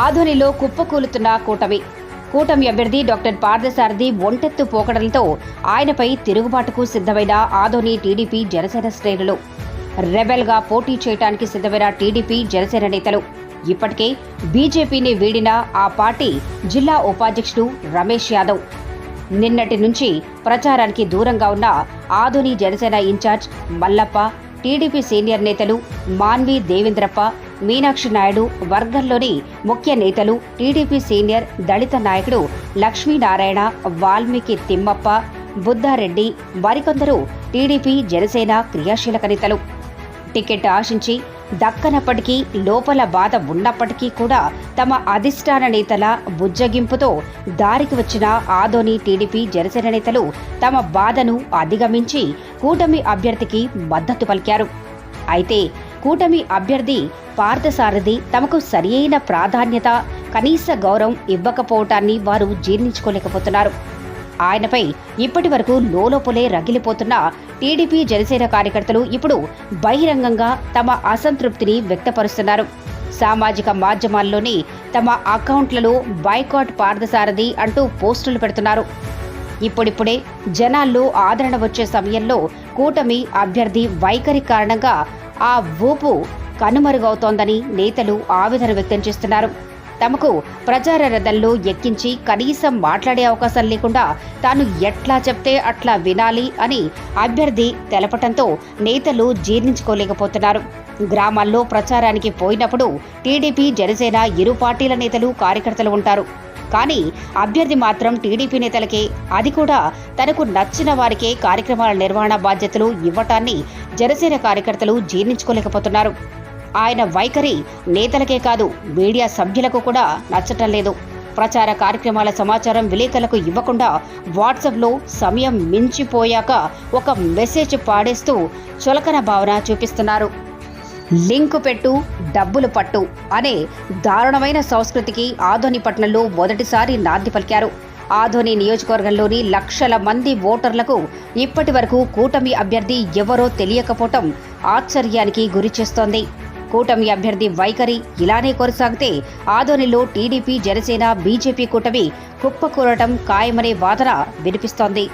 ఆధునిలో కుప్పకూలుతున్న కూటమి. కూటమి అభ్యర్థి డాక్టర్ పార్థసారథి ఒంటెత్తు పోకడలతో ఆయనపై తిరుగుబాటుకు సిద్ధమైన ఆధోని టీడీపీ జనసేన శ్రేణులు. రెబెల్గా పోటీ చేయడానికి సిద్ధమైన టీడీపీ జనసేన నేతలు. ఇప్పటికే బీజేపీని వీడిన ఆ పార్టీ జిల్లా ఉపాధ్యక్షుడు రమేష్ యాదవ్. నిన్నటి నుంచి ప్రచారానికి దూరంగా ఉన్న Adoni Janasena incharge Mallappa TDP senior నేతలు మాన్వి దేవేంద్రప్ప మీనాక్షి నాయుడు వర్గంలోని ముఖ్య నేతలు టీడీపీ సీనియర్ దళిత నాయకుడు లక్ష్మీనారాయణ వాల్మీకి తిమ్మప్ప బుద్ధారెడ్డి మరికొందరు టీడీపీ జనసేన క్రియాశీలక నేతలు. టికెట్ ఆశించి దక్కనప్పటికీ లోపల బాధ ఉన్నప్పటికీ కూడా తమ అధిష్టాన నేతల బుజ్జగింపుతో దారికి వచ్చిన ఆదోని టీడీపీ జనసేన నేతలు తమ బాధను అధిగమించి కూటమి అభ్యర్థికి మద్దతు పలికారు. అయితే కూటమి అభ్యర్థి పార్థసారథి తమకు సరియైన ప్రాధాన్యత కనీస గౌరవం ఇవ్వకపోవటాన్ని వారు జీర్ణించుకోలేకపోతున్నారు. ఆయనపై ఇప్పటి వరకు లోలోపలే రగిలిపోతున్న టీడీపీ జనసేన కార్యకర్తలు ఇప్పుడు బహిరంగంగా తమ అసంతృప్తిని వ్యక్తపరుస్తున్నారు. సామాజిక మాధ్యమాల్లోని తమ అకౌంట్లలో బైకాట్ పార్థసారథి అంటూ పోస్టులు పెడుతున్నారు. ఇప్పుడిప్పుడే జనాల్లో ఆదరణ వచ్చే సమయంలో కూటమి అభ్యర్థి వైఖరి కారణంగా ఆ ఊపు కనుమరుగవుతోందని నేతలు ఆవేదన వ్యక్తం చేస్తున్నారు. తమకు ప్రచార ఎక్కించి కనీసం మాట్లాడే అవకాశం లేకుండా తాను ఎట్లా చెప్తే అట్లా వినాలి అని అభ్యర్థి తెలపటంతో నేతలు జీర్ణించుకోలేకపోతున్నారు. గ్రామాల్లో ప్రచారానికి పోయినప్పుడు టీడీపీ జనసేన ఇరు పార్టీల నేతలు కార్యకర్తలు ఉంటారు. కానీ అభ్యర్థి మాత్రం టీడీపీ నేతలకే అది కూడా తనకు నచ్చిన వారికే కార్యక్రమాల నిర్వహణ బాధ్యతలు ఇవ్వటాన్ని జనసేన కార్యకర్తలు జీర్ణించుకోలేకపోతున్నారు. ఆయన వైఖరి నేతలకే కాదు మీడియా సభ్యులకు కూడా నచ్చటం లేదు. ప్రచార కార్యక్రమాల సమాచారం విలేకరులకు ఇవ్వకుండా వాట్సాప్లో సమయం మించిపోయాక ఒక మెసేజ్ పాడేస్తూ చులకన భావన చూపిస్తున్నారు. లింకు పెట్టు డబ్బులు పట్టు అనే దారుణమైన సంస్కృతికి ఆధోని మొదటిసారి నాంది పలికారు. ఆధోని నియోజకవర్గంలోని లక్షల మంది ఓటర్లకు ఇప్పటి వరకు కూటమి అభ్యర్థి ఎవరో తెలియకపోవటం ఆశ్చర్యానికి గురిచేస్తోంది కూటమి అభ్యర్థి వైఖరి ఇలానే కొనసాగితే ఆదోనిలో టీడీపీ జనసేన బీజేపీ కూటమి కుప్పకూరటం ఖాయమనే వాదన వినిపిస్తోంది.